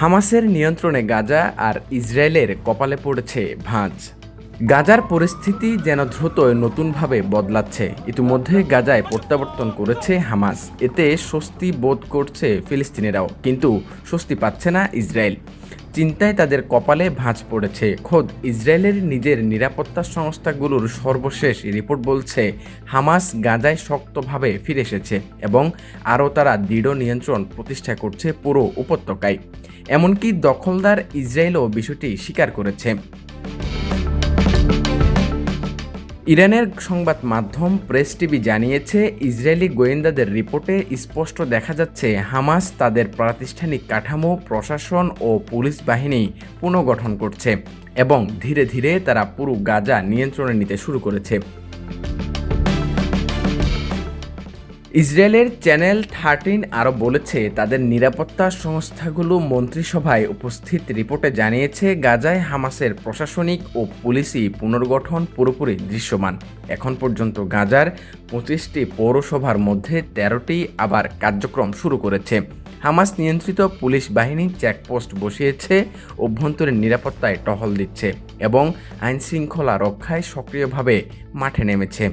হামাসের নিয়ন্ত্রণে গাজা আর ইসরায়েলের কপালে পড়েছে ভাঁজ। গাজার পরিস্থিতি যেন দ্রুত নতুনভাবে বদলাচ্ছে। ইতিমধ্যে গাজায় প্রত্যাবর্তন করেছে হামাস। এতে স্বস্তি বোধ করছে ফিলিস্তিনিরাও, কিন্তু স্বস্তি পাচ্ছে না ইসরায়েল। চিন্তায় তাদের কপালে ভাঁজ পড়েছে। খোদ ইসরায়েলের নিজের নিরাপত্তা সংস্থাগুলোর সর্বশেষ রিপোর্ট বলছে, হামাস গাজায় শক্তভাবে ফিরে এসেছে এবং আরও তারা দৃঢ় নিয়ন্ত্রণ প্রতিষ্ঠা করছে পুরো উপত্যকায়। এমনকি দখলদার ইসরায়েলও বিষয়টি স্বীকার করেছে। ইরানের সংবাদ মাধ্যম প্রেস টিভি জানিয়েছে, ইসরায়েলি গোয়েন্দাদের রিপোর্টে স্পষ্ট দেখা যাচ্ছে, হামাস তাদের প্রাতিষ্ঠানিক কাঠামো, প্রশাসন ও পুলিশ বাহিনী পুনর্গঠন করছে এবং ধীরে ধীরে তারা পুরো গাজা নিয়ন্ত্রণে নিতে শুরু করেছে। ইসরায়েলের চ্যানেল থার্টিন আরও বলেছে, তাদের নিরাপত্তা সংস্থাগুলো মন্ত্রিসভায় উপস্থিত রিপোর্টে জানিয়েছে, গাজায় হামাসের প্রশাসনিক ও পুলিশি পুনর্গঠন পুরোপুরি দৃশ্যমান। এখন পর্যন্ত গাজার পঁচিশটি পৌরসভার মধ্যে তেরোটি আবার কার্যক্রম শুরু করেছে। হামাস নিয়ন্ত্রিত পুলিশ বাহিনী চেকপোস্ট বসিয়েছে, অভ্যন্তরীণ নিরাপত্তায় টহল দিচ্ছে এবং আইনশৃঙ্খলা রক্ষায় সক্রিয়ভাবে মাঠে নেমেছে।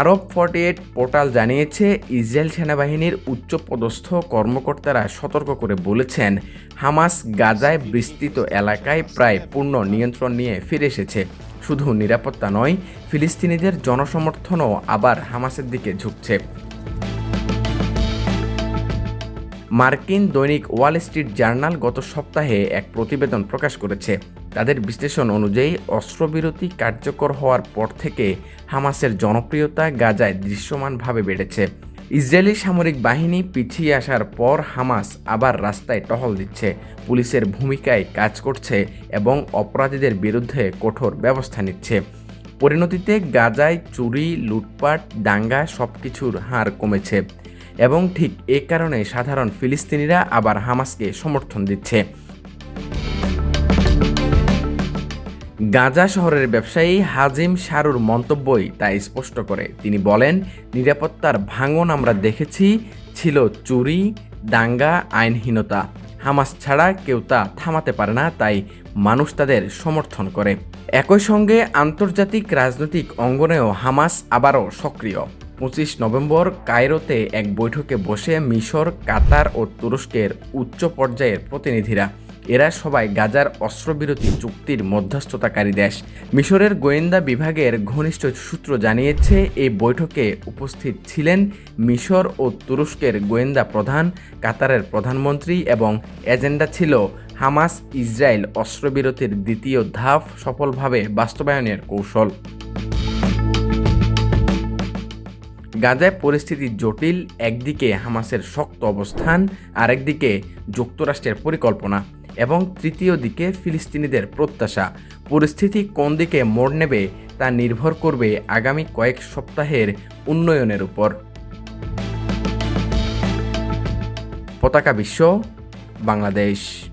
আরব ফর্টি এইট পোর্টাল জানিয়েছে, ইসরায়েল সেনাবাহিনীর উচ্চপদস্থ কর্মকর্তারা সতর্ক করে বলেছেন, হামাস গাজায় বিস্তৃত এলাকায় প্রায় পূর্ণ নিয়ন্ত্রণ নিয়ে ফিরে এসেছে। শুধু নিরাপত্তা নয়, ফিলিস্তিনিদের জনসমর্থনও আবার হামাসের দিকে ঝুঁকছে। মার্কিন দৈনিক ওয়াল স্ট্রিট জার্নাল গত সপ্তাহে এক প্রতিবেদন প্রকাশ করেছে। তাদের বিশ্লেষণ অনুযায়ী অস্ত্রবিরতি কার্যকর হওয়ার পর থেকে হামাসের জনপ্রিয়তা গাজায় দৃশ্যমানভাবে বেড়েছে। ইসরায়েলি সামরিক বাহিনী পিছিয়ে আসার পর হামাস আবার রাস্তায় টহল দিচ্ছে। পুলিশের ভূমিকায় কাজ করছে এবং অপরাধীদের বিরুদ্ধে কঠোর ব্যবস্থা নিচ্ছে। পরিণতিতে গাজায় চুরি, লুটপাট, দাঙ্গা সব কিছুর হার কমেছে এবং ঠিক এ কারণে সাধারণ ফিলিস্তিনিরা আবার হামাসকে সমর্থন দিচ্ছে। গাজা শহরের ব্যবসায়ী হাজিম শারুর মন্তব্যই তা স্পষ্ট করে। তিনি বলেন, নিরাপত্তার ভাঙন আমরা দেখেছি, ছিল চুরি, দাঙ্গা, আইনহীনতা। হামাস ছাড়া কেউ তা থামাতে পারে না, তাই মানুষ তাদের সমর্থন করে। একই সঙ্গে আন্তর্জাতিক রাজনৈতিক অঙ্গনেও হামাস আবারও সক্রিয়। পঁচিশ নভেম্বর কায়রোতে এক বৈঠকে বসে মিশর, কাতার ও তুরস্কের উচ্চ পর্যায়ের প্রতিনিধিরা এরা সবাই গাজার অস্ত্রবিরতি চুক্তির মধ্যস্থতাকারী দেশ। মিশরের গোয়েন্দা বিভাগের ঘনিষ্ঠ সূত্র জানিয়েছে, এই বৈঠকে উপস্থিত ছিলেন মিশর ও তুরস্কের গোয়েন্দা প্রধান, কাতারের প্রধানমন্ত্রী এবং এজেন্ডা ছিল হামাস ইসরায়েল অস্ত্রবিরতির দ্বিতীয় ধাপ সফলভাবে বাস্তবায়নের কৌশল। গাজায় পরিস্থিতি জটিল, একদিকে হামাসের শক্ত অবস্থান, আরেকদিকে যুক্তরাষ্ট্রের পরিকল্পনা। এবং তৃতীয় দিকে ফিলিস্তিনিদের প্রত্যাশা। পরিস্থিতি কোন দিকে মোড় নেবে তা নির্ভর করবে আগামী কয়েক সপ্তাহের উন্নয়নের উপর। পতাকা বিশ্ব, বাংলাদেশ।